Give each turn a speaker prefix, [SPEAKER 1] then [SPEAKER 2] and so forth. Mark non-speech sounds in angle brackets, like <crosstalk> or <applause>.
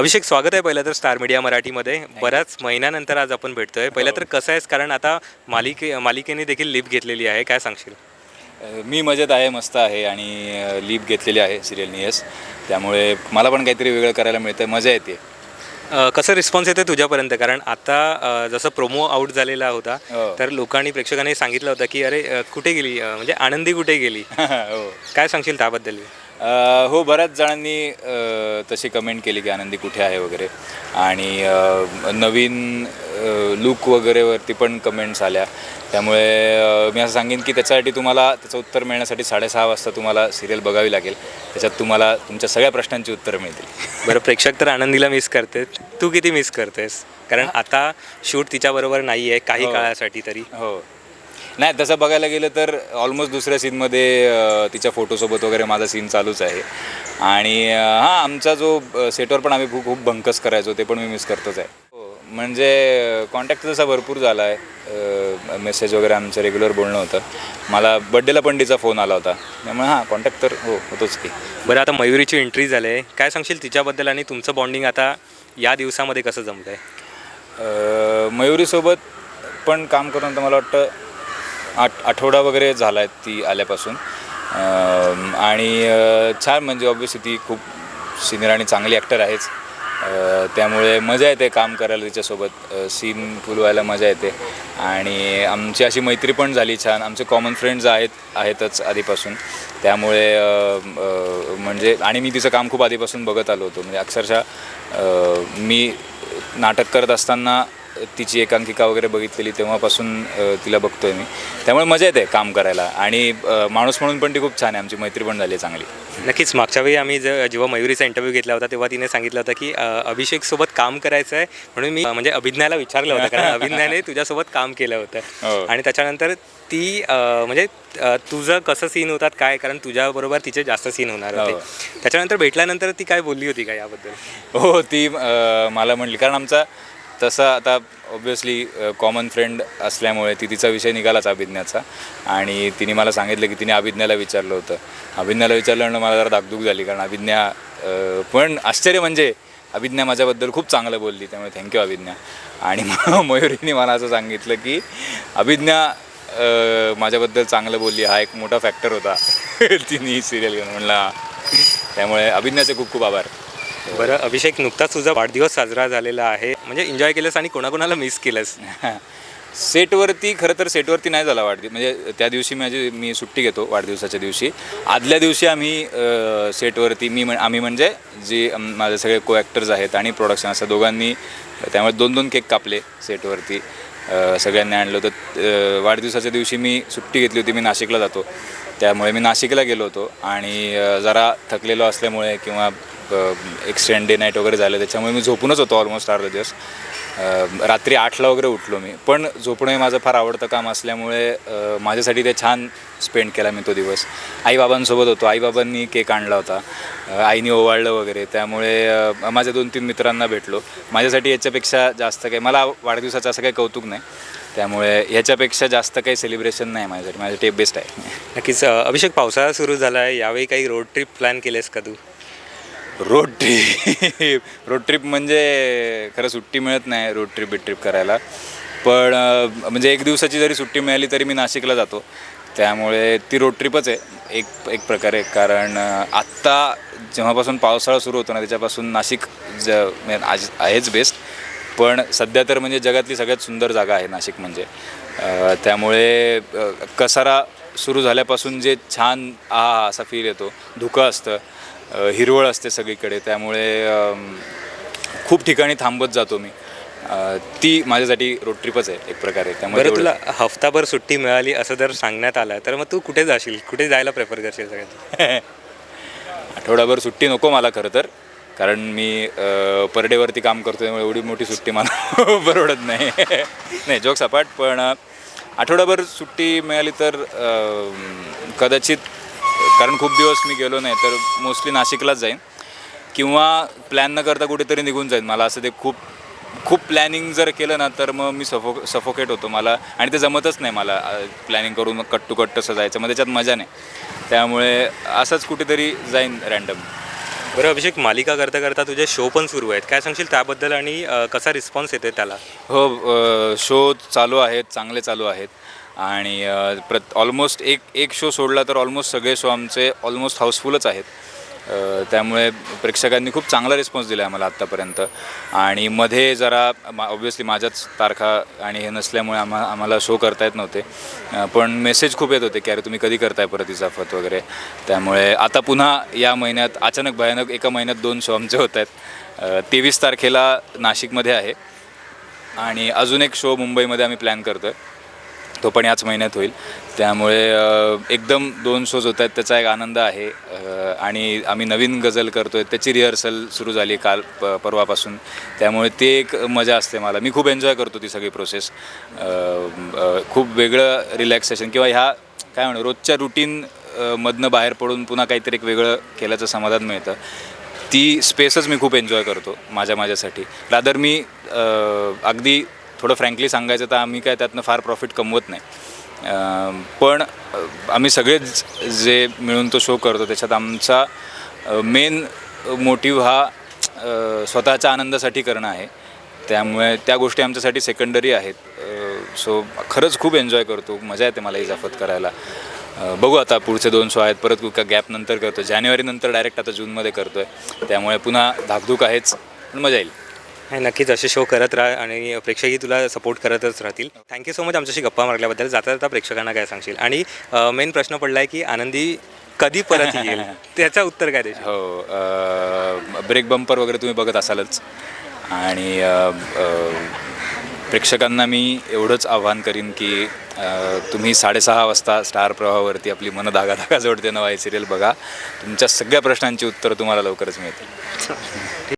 [SPEAKER 1] अभिषेक स्वागत आहे पहिलं तर स्टार मीडिया मराठीमध्ये. बऱ्याच महिन्यानंतर आज आपण भेटतोय. पहिलं तर कसं आहेस? कारण आता मालिके मालिकेने देखील लिप घेतलेली आहे. काय सांगशील?
[SPEAKER 2] मी मजेत आहे मस्त आहे आणि लीप घेतलेली आहे सिरियलनी येस त्यामुळे मला पण काहीतरी वेगळं करायला मिळतं मजा येते.
[SPEAKER 1] अ, कसं रिस्पॉन्स येते तुझ्यापर्यंत? कारण आता अ, जसं प्रोमो आउट झालेला होता
[SPEAKER 2] हो.
[SPEAKER 1] तर लोकांनी प्रेक्षकांनी सांगितलं होतं की अरे अ, कुठे गेली? अ, म्हणजे आनंदी कुठे गेली? <laughs>
[SPEAKER 2] हो.
[SPEAKER 1] काय सांगशील त्याबद्दल?
[SPEAKER 2] अ, हो बऱ्याच जणांनी अ, तशी कमेंट केली की आनंदी कुठे आहे वगैरे. आणि अ, नवीन लुक वगैरेवरती पण कमेंट्स आल्या. त्यामुळे अ, मी असं सांगेन की त्याच्यासाठी तुम्हाला त्याचं उत्तर मिळण्यासाठी साडेसहा वाजता तुम्हाला सिरियल बघावी लागेल. त्याच्यात तुम्हाला तुमच्या सगळ्या प्रश्नांची उत्तरं मिळतील.
[SPEAKER 1] बरं प्रेक्षक तर आनंदीला मिस करते. तू किती मिस करतेस? कारण आता शूट तिच्याबरोबर नाही आहे काही
[SPEAKER 2] हो.
[SPEAKER 1] काळासाठी तरी.
[SPEAKER 2] हो. नाही तसं बघायला गेलं तर ऑलमोस्ट दुसऱ्या सीनमध्ये तिच्या फोटोसोबत वगैरे माझा सीन चालूच आहे. आणि हां आमचा जो सेटवर पण आम्ही खूप खूप बंकस करायचो ते पण मी मिस करतोच आहे. हो म्हणजे कॉन्टॅक्ट तसा भरपूर झाला आहे मेसेज वगैरे आमचं रेग्युलर बोलणं होतं. मला बड्डेला पण तिचा फोन आला होता. त्यामुळे हां कॉन्टॅक्ट तर हो होतोच की.
[SPEAKER 1] बरं आता मयुरीची एंट्री झाली आहे. काय सांगशील तिच्याबद्दल आणि तुमचं बॉन्डिंग आता या दिवसामध्ये कसं जमतं आहे
[SPEAKER 2] मयुरीसोबत पण काम करून तर मला वाटतं आठ आठवडा वगैरे झाला आहे ती आल्यापासून. आणि छान म्हणजे ऑब्व्हियसली ती खूप सिनियर आणि चांगली ॲक्टर आहेच. त्यामुळे मजा येते काम करायला तिच्यासोबत. सीन फुल व्हायला मजा येते. आणि आमची अशी मैत्री पण झाली छान. आमचे कॉमन फ्रेंड्स आहेत आहेतच आधीपासून. त्यामुळे म्हणजे आणि मी तिचं काम खूप आधीपासून बघत आलो होतो. म्हणजे अक्षरशः मी नाटक करत असताना तिची एकांकिका वगैरे बघितलेली तेव्हापासून तिला बघतोय मी. त्यामुळे मजा येते काम करायला. आणि माणूस म्हणून पण ती खूप छान आहे. आमची मैत्री पण झाली आहे चांगली.
[SPEAKER 1] नक्कीच. मागच्या वेळी आम्ही ज- जेव्हा मयुरीचा इंटरव्ह्यू घेतला होता तेव्हा तिने सांगितलं होतं की अ, अभिषेकसोबत काम करायचं आहे म्हणून मी म्हणजे अभिज्ञाला विचारलं होतं. कारण अभिज्ञाने तुझ्यासोबत काम केलं
[SPEAKER 2] हो.
[SPEAKER 1] होतं आणि त्याच्यानंतर ती म्हणजे तुझं कसं सीन होतात काय? कारण तुझ्याबरोबर तिचे जास्त सीन होणार होते.
[SPEAKER 2] हो.
[SPEAKER 1] त्याच्यानंतर भेटल्यानंतर ती काय बोलली होती का याबद्दल?
[SPEAKER 2] हो ती मला म्हणली. कारण आमचा तसा आता ऑब्वियसली कॉमन फ्रेंड असल्यामुळे ती तिचा विषय निघालाच अभिज्ञाचा. आणि तिने मला सांगितलं की तिने अभिज्ञाला विचारलं होतं. अभिज्ञाला विचारल्यानं मला जरा दागदूक झाली कारण अभिज्ञा पण आश्चर्य म्हणजे अभिज्ञा माझ्याबद्दल खूप चांगलं बोलली त्यामुळे थँक्यू अभिज्ञा. आणि <laughs> मयुरीने मला असं सांगितलं की अभिज्ञा माझ्याबद्दल चांगलं बोलली हा एक मोठा फॅक्टर होता. <laughs> तिने ही सिरियल घेऊन म्हणला त्यामुळे अभिज्ञाचे खूप खूप आभार.
[SPEAKER 1] बरं अभिषेक नुकताच तुझा वाढदिवस साजरा झालेला आहे. म्हणजे एन्जॉय केलंस आणि कोणाकोणाला मिस केलंस? <laughs>
[SPEAKER 2] सेटवरती खरं तर सेटवरती नाही झाला वाढदिवस. म्हणजे त्या दिवशी माझी मी सुट्टी घेतो वाढदिवसाच्या दिवशी. आदल्या दिवशी आम्ही अ, सेटवरती मी म्हण आम्ही म्हणजे जे अम, माझे सगळे को ॲक्टर्स आहेत आणि प्रोडक्शन असं दोघांनी त्यामुळे दोन दोन केक कापले सेटवरती. अ, सगळ्यांनी आणलं होतं. अ, वाढदिवसाच्या दिवशी मी सुट्टी घेतली होती मी नाशिकला जातो. त्यामुळे मी नाशिकला गेलो होतो आणि अ, जरा थकलेलो असल्यामुळे किंवा एक्सटेंड डे नाईट वगैरे झालं त्याच्यामुळे मी झोपूनच होतो ऑलमोस्ट अर्धा दिवस. रात्री आठला वगैरे उठलो मी. पण झोपणं हे माझं फार आवडतं काम असल्यामुळे माझ्यासाठी ते छान स्पेंड केला मी तो दिवस. आईबाबांसोबत होतो. आईबाबांनी केक आणला होता. आईने ओवाळलं वगैरे. त्यामुळे माझ्या दोन तीन मित्रांना भेटलो. माझ्यासाठी याच्यापेक्षा जास्त काही मला वाढदिवसाचं असं काही कौतुक नाही. त्यामुळे ह्याच्यापेक्षा जास्त काही सेलिब्रेशन नाही माझ्यासाठी. माझ्यासाठी बेस्ट आहे.
[SPEAKER 1] नक्कीच. अभिषेक पावसाळा सुरू झाला आहे यावेळी काही रोड ट्रिप प्लॅन केलेस का तू?
[SPEAKER 2] Road trip. रोड ट्रिप म्हणजे खरं सुट्टी मिळत नाही रोड ट्रिप बिट ट्रिप करायला. पण म्हणजे एक दिवसाची जरी सुट्टी मिळाली तरी मी नाशिकला जातो. त्यामुळे ती रोड ट्रिपच आहे. एक एक प्रकारे कारण आत्ता जेव्हापासून पावसाळा सुरू होतो ना त्याच्यापासून नाशिक ज आज आहेच बेस्ट. पण सध्या तर म्हणजे जगातली सगळ्यात सुंदर जागा आहे नाशिक म्हणजे. त्यामुळे कसारा सुरू झाल्यापासून जे छान आ असा फील येतो. धुकं असतं हिरवळ असते सगळीकडे. त्यामुळे खूप ठिकाणी थांबत जातो मी. ती माझ्यासाठी रोड ट्रिपच आहे एक प्रकारे. त्यामुळे
[SPEAKER 1] बरं तुला हफ्ताभर सुट्टी मिळाली असं जर सांगण्यात आलं तर मग तू कुठे जाशील? कुठे जायला प्रेफर करशील सगळ्यात <laughs>
[SPEAKER 2] आठवडाभर सुट्टी नको मला खरं तर. कारण मी पर डेवरती काम करतो त्यामुळे एवढी मोठी सुट्टी मला <laughs> परवडत नाही. <laughs> नाही जोक्स अपार्ट पण आठवडाभर सुट्टी मिळाली तर अ, कदाचित कारण खूप दिवस मी गेलो नाही तर मोस्टली नाशिकलाच जाईन. किंवा प्लॅन न करता कुठेतरी निघून जाईन. मला असं ते खूप खूप प्लॅनिंग जर केलं ना तर मग मी सफो सफोकेट होतो मला. आणि ते जमतच नाही मला प्लॅनिंग करून मग कट टू कट तसं जायचं मग त्याच्यात मजा नाही. त्यामुळे असंच कुठेतरी जाईन रँडम
[SPEAKER 1] बरं अभिषेक मालिका करता करता तुझे शो पण सुरू आहेत. काय सांगशील त्याबद्दल आणि अ, कसा रिस्पॉन्स येते त्याला?
[SPEAKER 2] हो अ, शो चालू आहेत चांगले चालू आहेत. आणि अ, प्रत ऑलमोस्ट एक एक शो सोडला तर ऑलमोस्ट सगळे शो आमचे ऑलमोस्ट हाऊसफुलच आहेत. त्यामुळे प्रेक्षकांनी खूप चांगला रिस्पॉन्स दिला आहे मला आत्तापर्यंत. आणि मध्ये जरा ऑब्व्हियसली माझ्याच तारखा आणि हे नसल्यामुळे आम्हा आम्हाला शो करता येत नव्हते. पण मेसेज खूप येत होते की अरे तुम्ही कधी करताय परत इजाफत वगैरे? त्यामुळे आता पुन्हा या महिन्यात अचानक भयानक एका महिन्यात दोन शो आमचे होत आहेत. तेवीस तारखेला नाशिकमध्ये आहे. आणि अजून एक शो मुंबईमध्ये आम्ही प्लॅन करतो आहे तो पण याच महिन्यात होईल. त्यामुळे एकदम दोन शोज होत आहेत त्याचा एक आनंद आहे. आणि आम्ही नवीन गझल करतो आहे त्याची रिहर्सल सुरू झाली काल प परवापासून. त्यामुळे ते एक मजा असते मला. मी खूप एन्जॉय करतो ती सगळी प्रोसेस खूप वेगळं रिलॅक्सेशन किंवा ह्या काय म्हणू रोजच्या रुटीन मधनं बाहेर पडून पुन्हा काहीतरी एक वेगळं केल्याचं समाधान मिळतं. ती स्पेसच मी खूप एन्जॉय करतो माझ्या माझ्यासाठी. रादर मी अगदी थोडं फ्रँकली सांगायचं तर आम्ही काय त्यातनं फार प्रॉफिट कमवत नाही. पण आम्ही सगळेच जे मिळून तो शो करतो त्याच्यात आमचा मेन मोटिव्ह हा स्वतःच्या आनंदासाठी करणं आहे. त्यामुळे त्या गोष्टी आमच्यासाठी सेकंडरी आहेत. सो खरंच खूप एन्जॉय करतो. मजा येते मला इजाफत करायला. बघू आता पुढचे दोन शो आहेत. परत का गॅप नंतर करतो. जानेवारीनंतर डायरेक्ट आता जूनमध्ये करतो आहे त्यामुळे पुन्हा धाकधूक आहेच पण मजा येईल.
[SPEAKER 1] नाही नक्कीच असे शो करत राहा आणि प्रेक्षकही तुला सपोर्ट करतच राहतील. थँक्यू सो मच आमच्याशी गप्पा मारल्याबद्दल. जाता जाता प्रेक्षकांना काय सांगशील? आणि मेन प्रश्न पडला आहे की आनंदी कधी परत येईल? <laughs> त्याचं उत्तर काय देशील?
[SPEAKER 2] हो ब्रेक बंपर वगैरे तुम्ही बघत असालच. आणि प्रेक्षकांना मी एवढंच आव्हान करीन की तुम्ही साडेसहा वाजता स्टार प्रवाहावरती आपली मन धागा धागा जोडते नवा सिरियल बघा. तुमच्या सगळ्या प्रश्नांची उत्तरं तुम्हाला लवकरच मिळतील.